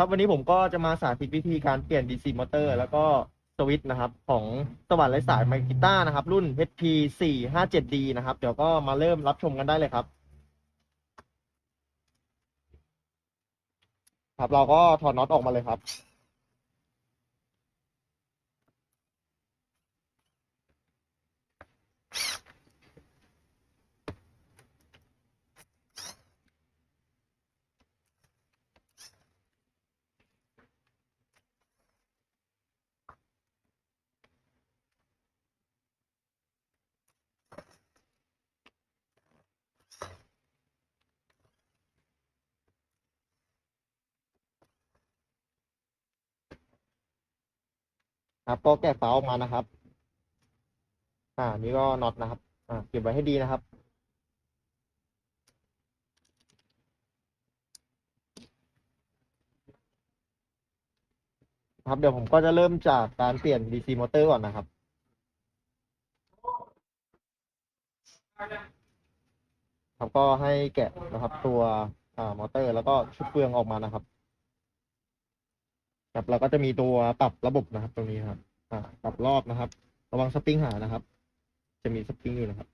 ครับวันนี้ผมก็จะมาสาธิตวิธีการเปลี่ยน DC มอเตอร์แล้วก็สวิตช์นะครับ ของสว่านไร้สายไมกิต้านะครับ รุ่น HP 457D นะครับ เดี๋ยวก็มาเริ่มรับชมกันได้เลยครับ ครับ เราก็ถอดน็อตออกมาเลยครับ ครับก็แกะฝาออกมานะครับ อ่า นี่ก็น็อตนะครับ อ่าเก็บไว้ให้ดีนะครับ ครับเดี๋ยวผมก็จะเริ่มจากการเปลี่ยน DC มอเตอร์ก่อนนะครับครับก็ให้แกะนะครับ ตัวอ่ามอเตอร์แล้วก็ชุดเฟืองออกมานะครับครับเราก็จะมีตัวปรับระบบนะครับ ตรงนี้ครับ อ่าปรับรอบนะครับ ระวังสปริงหานะครับ จะมีสปริงอยู่นะครับ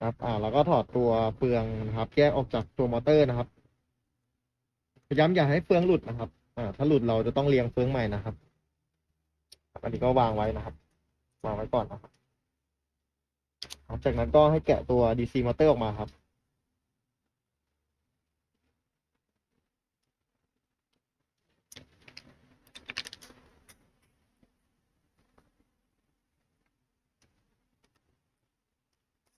ครับ อ่า แล้วก็ถอดตัวเฟืองนะครับ แยกออกจากตัวมอเตอร์นะครับ พยายามอย่าให้เฟืองหลุดนะครับ อ่าถ้าหลุดเราจะต้องเรียงเฟืองใหม่นะครับอันนี้ก็วางไว้นะครับวางไว้ก่อนนะครับครับจากนั้นก็ให้แกะตัว DC มอเตอร์ออกมาครับ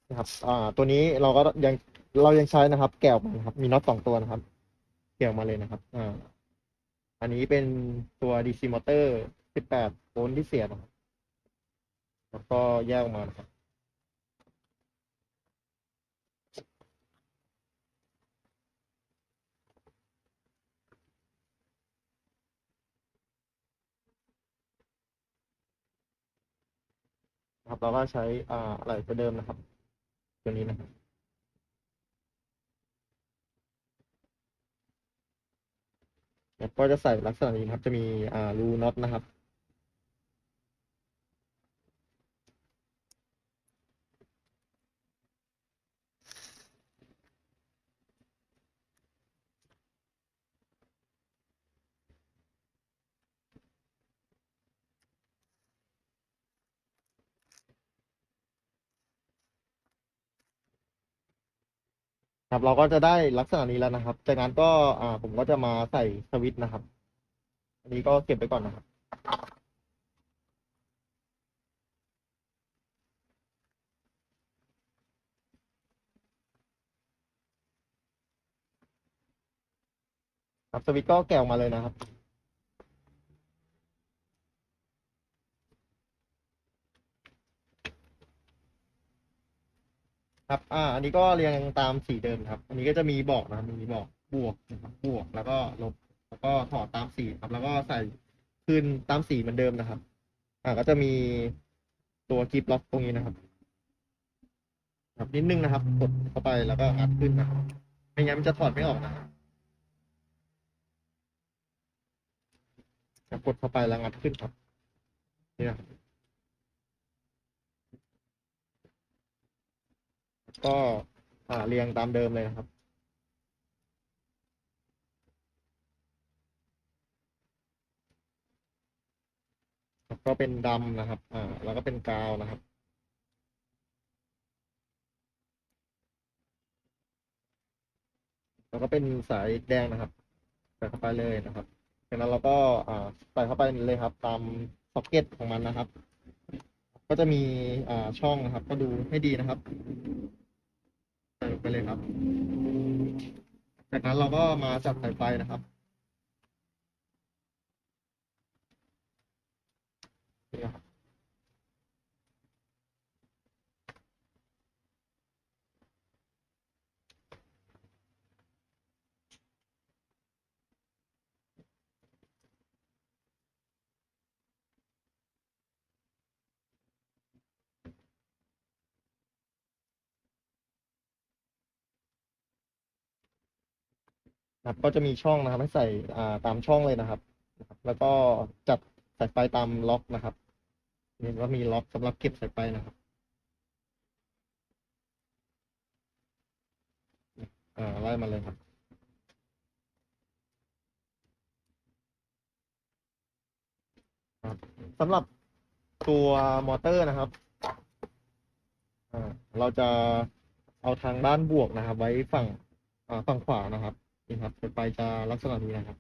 นะครับอ่าตัวนี้เราก็ยังเรายังใช้นะครับ แกะออกมานะครับ มีน็อตสองตัวนะครับแกะออกมาเลยนะครับอ่า อันนี้เป็นตัว DC มอเตอร์ 18 โวลต์ที่เสียบแล้วก็แยกออกมาครับครับเราก็ใช้อ่าอะไรตัวเดิมนะครับ ตัวนี้นะครับ แล้วก็จะใส่ลักษณะนี้ครับ จะมีอ่ารูน็อตนะครับ ครับเราก็จะได้ลักษณะนี้แล้วนะครับ จากนั้นก็อ่าผมก็จะมาใส่สวิตช์นะครับ อันนี้ก็เก็บไปก่อนนะครับ ครับสวิตช์ก็แกะออกมาเลยนะครับ ครับ อ่า อันนี้ก็เรียงตามสีเดิมครับ อันนี้ก็จะมีบอกนะครับ มีบอกบวกนะครับ บวก แล้วก็ลบ แล้วก็ถอดตามสีครับ แล้วก็ใส่คืนตามสีเหมือนเดิมนะครับ อ่า ก็จะมีตัวกิฟล็อกตรงนี้นะครับ ครับนิดนึงนะครับ กดเข้าไปแล้วก็อัดขึ้นนะครับ ไม่งั้นมันจะถอดไม่ออกนะครับกดเข้าไปแล้วงัดขึ้นครับ นี่นะครับ ก็เรียงตามเดิมเลยนะครับ ก็เป็นดำนะครับ อ่า แล้วก็เป็นกาวนะครับแล้วก็เป็นสายแดงนะครับใส่เข้าไปเลยนะครับจากนั้นเราก็อ่าใส่เข้าไปเลยครับ ตามซ็อกเก็ตของมันนะครับ ก็จะมีอ่าช่องนะครับ ก็ดูให้ดีนะครับ ไปเลยครับ จากนั้นเราก็มาจับสายไฟนะครับนี่นะครับ ครับก็จะมีช่องนะครับให้ใส่อ่าตามช่องเลยนะครับ แล้วก็จัดสายไฟตามล็อกนะครับเห็นว่ามีล็อกสำหรับเก็บสายไฟนะครับอ่าไล่มาเลยครับครับสำหรับตัวมอเตอร์นะครับอ่าเราจะเอาทางด้านบวกนะครับ ไว้ฝั่งอ่าฝั่งขวานะครับ นี่ครับสายไปจะลักษณะนี้นะครับ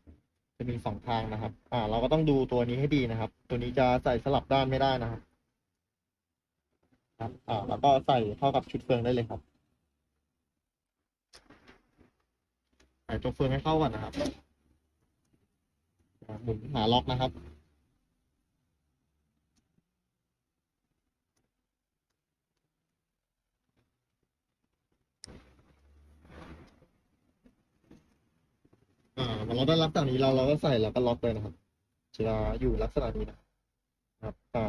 จะมีสองทางนะครับ อ่า เราก็ต้องดูตัวนี้ให้ดีนะครับ ตัวนี้จะใส่สลับด้านไม่ได้นะครับ ครับ อ่า แล้วก็ใส่เข้ากับชุดเฟืองได้เลยครับใส่ตัวเฟืองให้เข้าก่อนนะครับหมุนหาล็อกนะครับ อ่าเราได้ลักษณะนี้เราเราก็ใส่แล้วก็ล็อกเลยนะครับจะอยู่ลักษณะนี้นะครับอ่า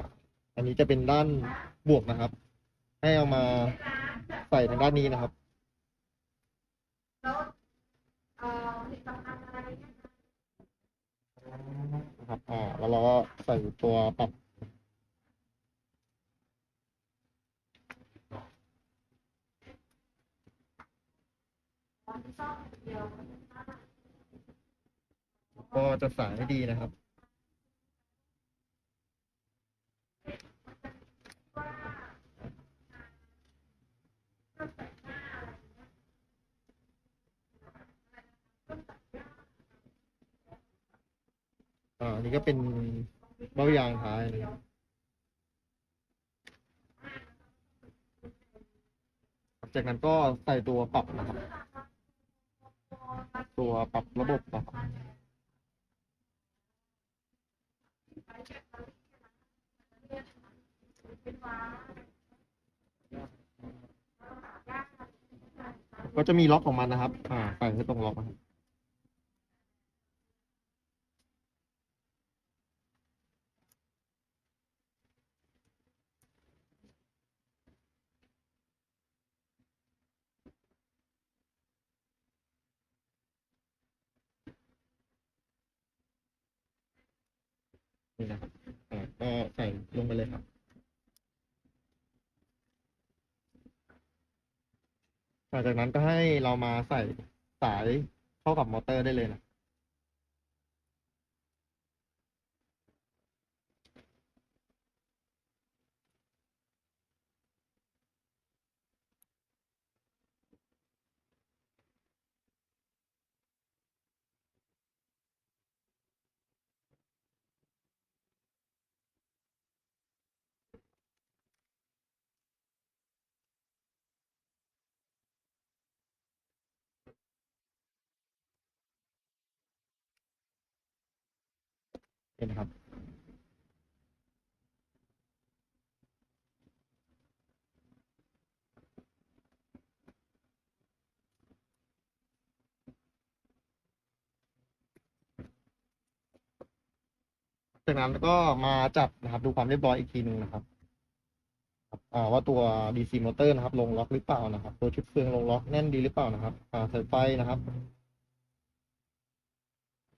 อันนี้จะเป็นด้านบวกนะครับ ให้เอามาใส่ทางด้านนี้นะครับนะครับอ่าแล้วเราก็ใส่ตัวปรับ ก็จะสายให้ดีนะครับ อ่านนี้ก็เป็นเบ้ายางท้ายนะครับจากนั้นก็ใส่ตัวปรับนะครับ ตัวปรับระบบนะครับ ก็จะมีล็อกของมันนะครับ อ่าใส่ให้ตรงล็อกนะครับ นี่นะครับอ่าก็ใส่ลงไปเลยครับ หลังจากนั้นก็ให้เรามาใส่สายเข้ากับมอเตอร์ได้เลยนะ เห็นครับจากนั้นก็มาจับนะครับ ดูความเรียบร้อยอีกทีหนึ่งนะครับว่าตัว DC มอเตอร์นะครับ ลงล็อกหรือเปล่านะครับ ตัวชุดเฟืองลงล็อกแน่นดีหรือเปล่านะครับอ่าสายไฟนะครับ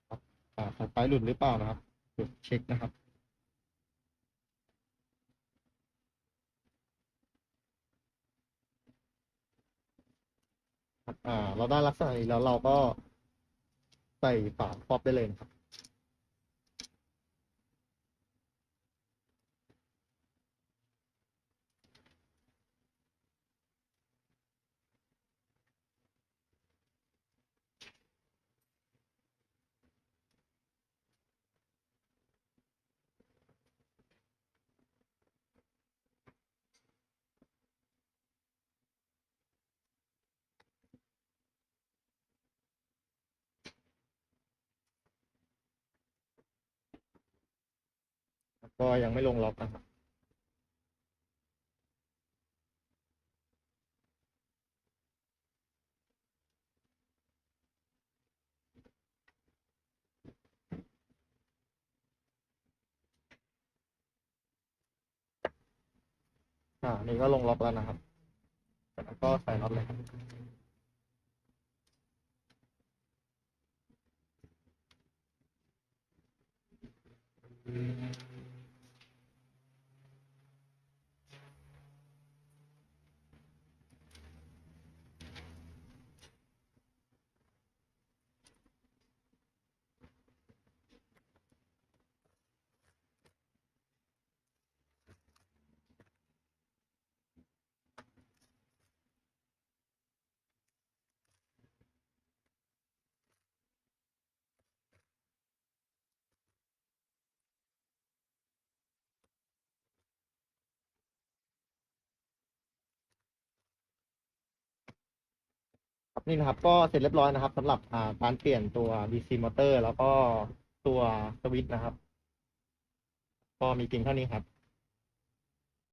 ครับอ่าสายไฟหลุดหรือเปล่านะครับ ดเช็คนะครับอ่า เราได้ลักษณะนี้แล้วเราก็ใส่ฝาครอบได้เลยครับ ก็ยังไม่ลงล็อกนะครับอ่า นี่ก็ลงล็อกแล้วนะครับแล้วก็ใส่ล็อกเลยครับ นี่นะครับ ก็เสร็จเรียบร้อยนะครับสำหรับอ่าการเปลี่ยนตัว DC มอเตอร์แล้วก็ตัวสวิตช์นะครับ ก็มีเพียงเท่านี้ครับ